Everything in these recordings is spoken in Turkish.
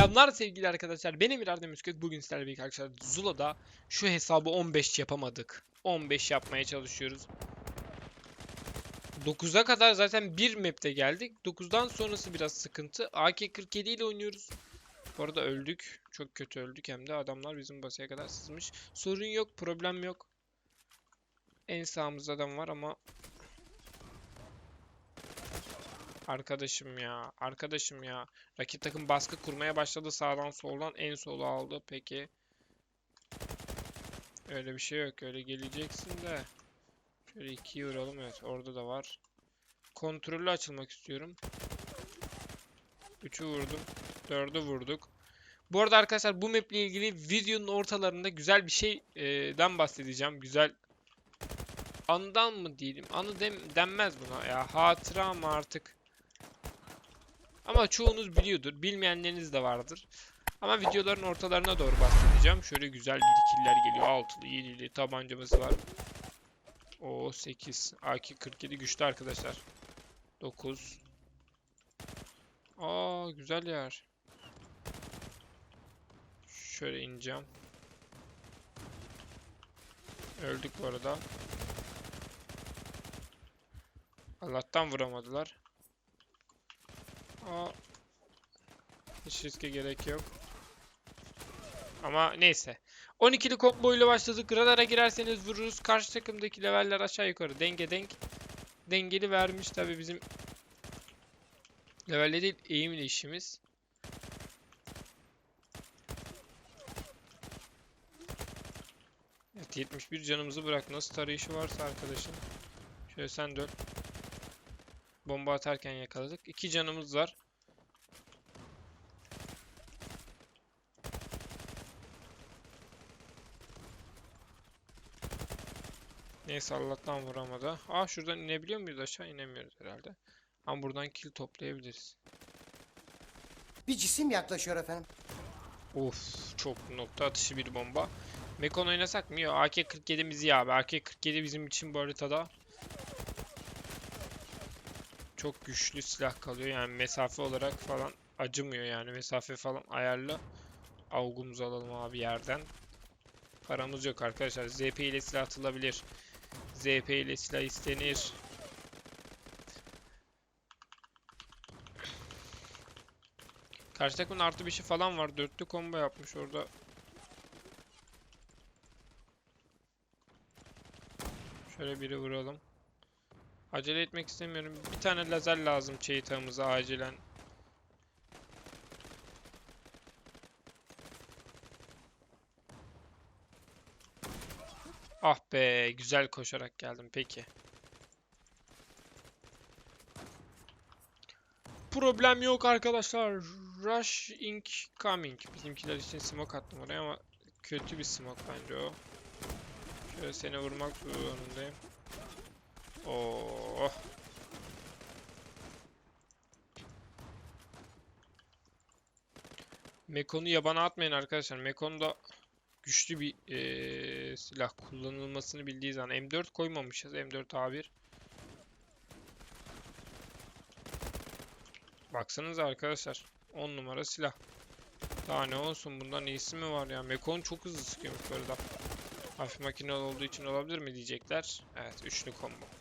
Selamlar sevgili arkadaşlar. Ben Emir Erdem Üskök. Bugün sizlerle birlikte arkadaşlar Zula'da şu hesabı 15 yapamadık. 15 yapmaya çalışıyoruz. 9'a kadar zaten bir map'te geldik. 9'dan sonrası biraz sıkıntı. AK-47 ile oynuyoruz. Bu arada öldük. Çok kötü öldük hem de adamlar bizim basaya kadar sızmış. Sorun yok, problem yok. En sağımızda adam var ama Arkadaşım ya, arkadaşım ya. Rakip takım baskı kurmaya başladı sağdan soldan en solu aldı. Peki. Öyle bir şey yok. Öyle geleceksin de. Şöyle ikiyi vuralım. Evet orada da var. Kontrollü açılmak istiyorum. Üçü vurdum. Dördü vurduk. Bu arada arkadaşlar bu map ile ilgili videonun ortalarında güzel bir şeyden bahsedeceğim. Güzel anıdan mı diyelim? Anı dem denmez buna ya. Hatıra mı artık? Ama çoğunuz biliyordur. Bilmeyenleriniz de vardır. Ama videoların ortalarına doğru bahsedeceğim. Şöyle güzel bir killer geliyor. 6'lı 7'li tabancamız var. O 8. AK-47 güçlü arkadaşlar. 9. Aa güzel yer. Şöyle ineceğim. Öldük bu arada. Allah'tan vuramadılar. Aa. Hiç riske gerek yok. Ama neyse. 12'li combo ile başladık. Radara girerseniz vururuz. Karşı takımdaki leveller aşağı yukarı denge denk. Dengeli vermiş tabi bizim levelle değil eğimli işimiz. Evet 71 canımızı bırak. Nasıl tarayışı varsa arkadaşın. Şöyle sen dön. Bomba atarken yakaladık. İki canımız var. Neyse Allah'tan vuramadı. Aa şuradan inebiliyor muyuz? Aşağı inemiyoruz herhalde. Ama buradan kill toplayabiliriz. Bir cisim yaklaşıyor efendim. Of çok nokta atışı bir bomba. Mekon oynasak mı? Yok AK-47'miz iyi abi. AK-47 bizim için bu haritada çok güçlü silah kalıyor. Yani mesafe olarak falan acımıyor yani. Mesafe falan ayarlı. Avgumuzu alalım abi yerden. Paramız yok arkadaşlar. ZP ile silah atılabilir. ZP ile silah istenir. Karşı takımın artı bir şey falan var. Dörtlü combo yapmış orada. Şöyle biri vuralım. Acele etmek istemiyorum. Bir tane lazer lazım çeyitağımıza acilen. Ah be, güzel koşarak geldim. Peki. Problem yok arkadaşlar. Rush Inc. coming. Bizimkiler için smoke attım oraya ama kötü bir smoke bence o. Şöyle seni vurmak zorundayım. Oh. Mekon'u yabana atmayın arkadaşlar. Mekon da güçlü bir eee, silah kullanılmasını bildiği zaman. M4 koymamışız. M4 A1. Baksanıza arkadaşlar. 10 numara silah. Daha ne olsun bundan iyisi mi var ya? Mekon çok hızlı sıkıyormuş bu arada. Hafif makine olduğu için olabilir mi diyecekler. Evet üçlü combo.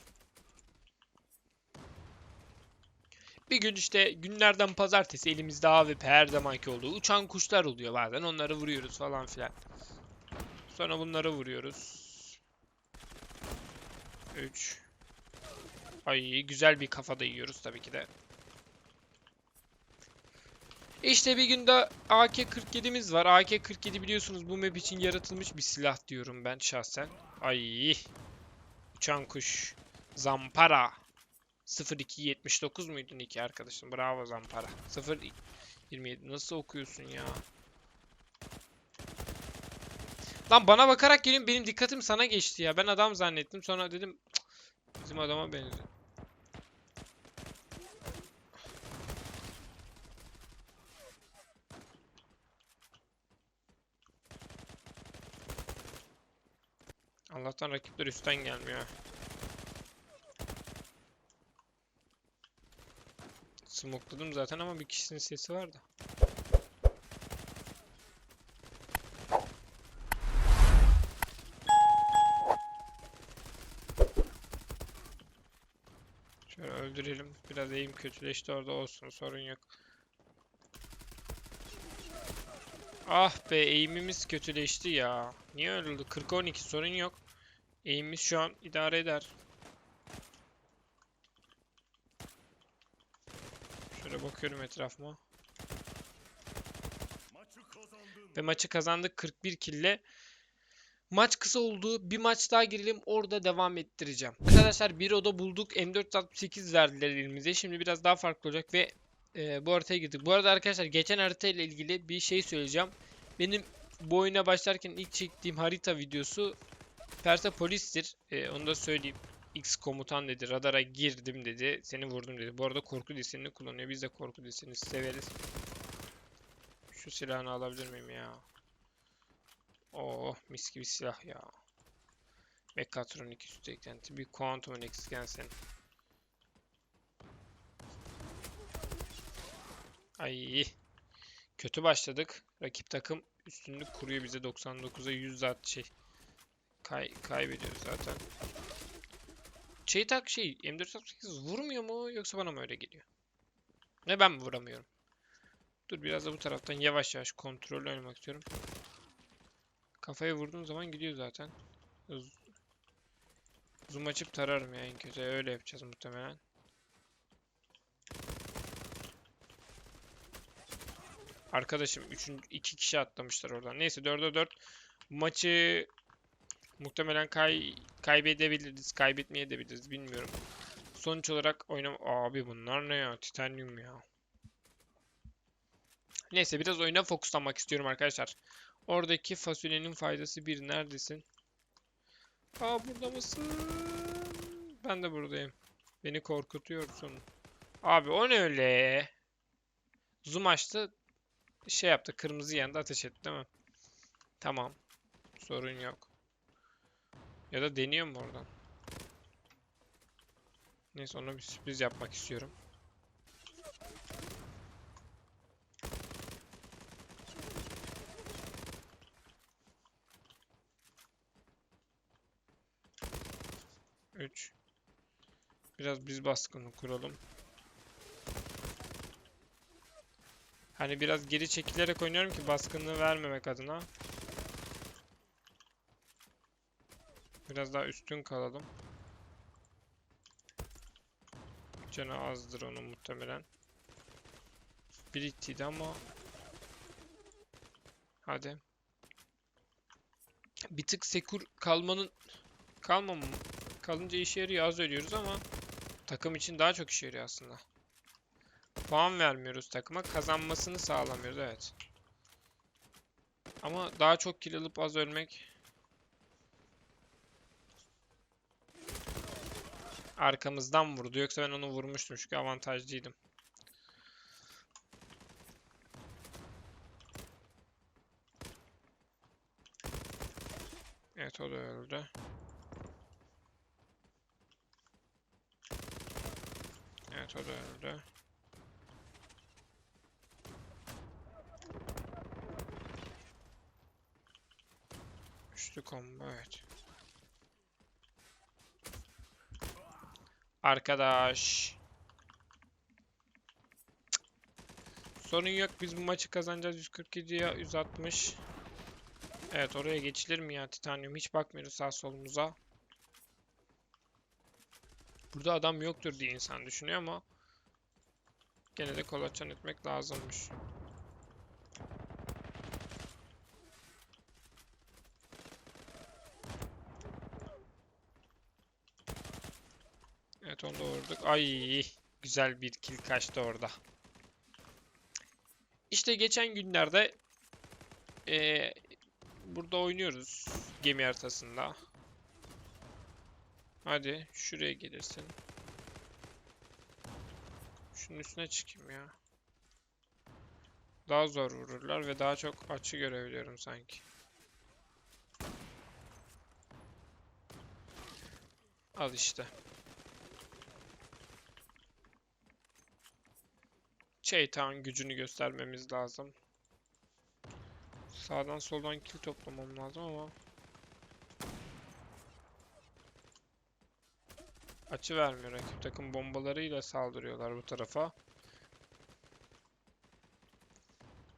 Bir gün işte günlerden pazartesi elimizde AWP her zamanki olduğu uçan kuşlar oluyor bazen onları vuruyoruz falan filan. Sonra bunları vuruyoruz. 3 Ay güzel bir kafada yiyoruz tabii ki de. İşte bir günde AK-47'miz var. AK-47 biliyorsunuz bu map için yaratılmış bir silah diyorum ben şahsen. Ay. Uçan kuş. Zampara. 0279 muydu Niki arkadaşım? Bravo Zampara. 027 nasıl okuyorsun ya? Lan bana bakarak gelin benim dikkatim sana geçti ya. Ben adam zannettim. Sonra dedim "Cık, bizim adama benziyor. Allah'tan rakipler üstten gelmiyor. Smokladım zaten ama bir kişinin sesi vardı. Şöyle öldürelim. Biraz eğim kötüleşti orada olsun sorun yok. Ah be eğimimiz kötüleşti ya. Niye öldü? 40-12 sorun yok. Eğimimiz şu an idare eder. Şöyle bakıyorum etrafıma. Ve maçı kazandık 41 kille. Maç kısa oldu. Bir maç daha girelim. Orada devam ettireceğim. Arkadaşlar bir oda bulduk. M468 verdiler elimize. Şimdi biraz daha farklı olacak ve e, bu haritaya girdik. Bu arada arkadaşlar geçen harita ile ilgili bir şey söyleyeceğim. Benim bu oyuna başlarken ilk çektiğim harita videosu Persepolis'tir. E, onu da söyleyeyim. X komutan dedi. Radara girdim dedi. Seni vurdum dedi. Bu arada korku desenini kullanıyor. Biz de korku desenini severiz. Şu silahını alabilir miyim ya? Oh mis gibi silah ya. Mekatronik üstü eklenti. Bir kuantumun eksik gelsin. Ay. Kötü başladık. Rakip takım üstünlük kuruyor bize 99'a 100 at şey. Kay kaybediyoruz zaten. Şey tak şey M468 vurmuyor mu yoksa bana mı öyle geliyor? Ne ben mi vuramıyorum? Dur biraz da bu taraftan yavaş yavaş kontrol oynamak istiyorum. Kafaya vurduğum zaman gidiyor zaten. Zoom açıp tararım ya en kötü. Öyle yapacağız muhtemelen. Arkadaşım 3. 2 kişi atlamışlar oradan. Neyse 4'e 4. Maçı muhtemelen kay kaybedebiliriz, kaybetmeyebiliriz bilmiyorum. Sonuç olarak oynam abi bunlar ne ya? Titanium ya. Neyse biraz oyuna fokuslanmak istiyorum arkadaşlar. Oradaki fasulyenin faydası bir. Neredesin? Aa burada mısın? Ben de buradayım. Beni korkutuyorsun. Abi o ne öyle? Zoom açtı. Şey yaptı. Kırmızı yanında ateş etti değil mi? Tamam. Sorun yok. Ya da deniyor mu oradan? Neyse ona bir sürpriz yapmak istiyorum. Üç. Biraz biz baskını kuralım. Hani biraz geri çekilerek oynuyorum ki baskını vermemek adına. Biraz daha üstün kalalım. Canı azdır onun muhtemelen. Bir ittiydi ama. Hadi. Bir tık sekur kalmanın kalmam kalınca işe yarıyor az ölüyoruz ama takım için daha çok işe yarıyor aslında. Puan vermiyoruz takıma kazanmasını sağlamıyoruz evet. Ama daha çok kill alıp az ölmek arkamızdan vurdu. Yoksa ben onu vurmuştum çünkü avantajlıydım. Evet o da öldü. Evet o da öldü. Üçlü combo evet. Arkadaş. Sorun yok biz bu maçı kazanacağız 147'ye 160. Evet oraya geçilir mi ya titanyum hiç bakmıyoruz sağ solumuza. Burada adam yoktur diye insan düşünüyor ama gene de kolaçan etmek lazımmış. Evet onu vurduk. Ay güzel bir kill kaçtı orada. İşte geçen günlerde eee, burada oynuyoruz gemi haritasında. Hadi şuraya gelirsin. Şunun üstüne çıkayım ya. Daha zor vururlar ve daha çok açı görebiliyorum sanki. Al işte. Şeytan gücünü göstermemiz lazım. Sağdan soldan kill toplamam lazım ama Açı vermiyor. Rakip takım bombalarıyla saldırıyorlar bu tarafa.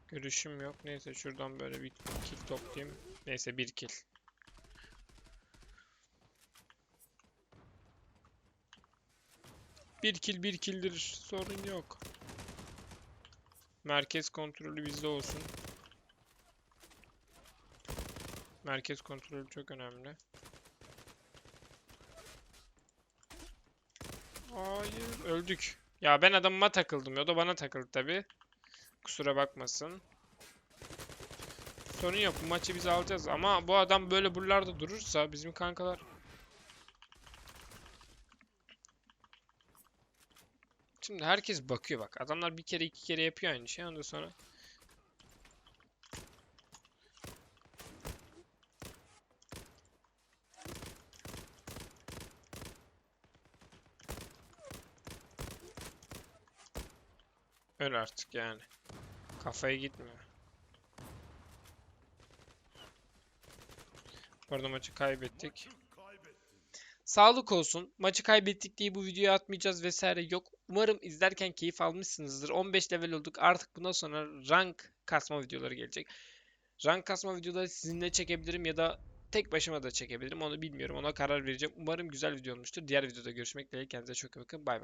Görüşüm yok. Neyse şuradan böyle bir kill toplayayım. Neyse bir kill. Bir kill bir killdir. Sorun yok. Merkez kontrolü bizde olsun. Merkez kontrolü çok önemli. Hayır, öldük. Ya ben adamıma takıldım o da bana takıldı tabi. Kusura bakmasın. Sorun yok bu maçı biz alacağız ama bu adam böyle buralarda durursa bizim kankalar Şimdi herkes bakıyor bak. Adamlar bir kere iki kere yapıyor aynı şey ondan sonra Öyle artık yani. Kafaya gitmiyor. Bu arada maçı kaybettik. Sağlık olsun. Maçı kaybettik diye bu videoyu atmayacağız vesaire yok. Umarım izlerken keyif almışsınızdır. 15 level olduk. Artık bundan sonra rank kasma videoları gelecek. Rank kasma videoları sizinle çekebilirim ya da tek başıma da çekebilirim. Onu bilmiyorum. Ona karar vereceğim. Umarım güzel video olmuştur. Diğer videoda görüşmek dileğiyle. Kendinize çok iyi bakın. Bay bay.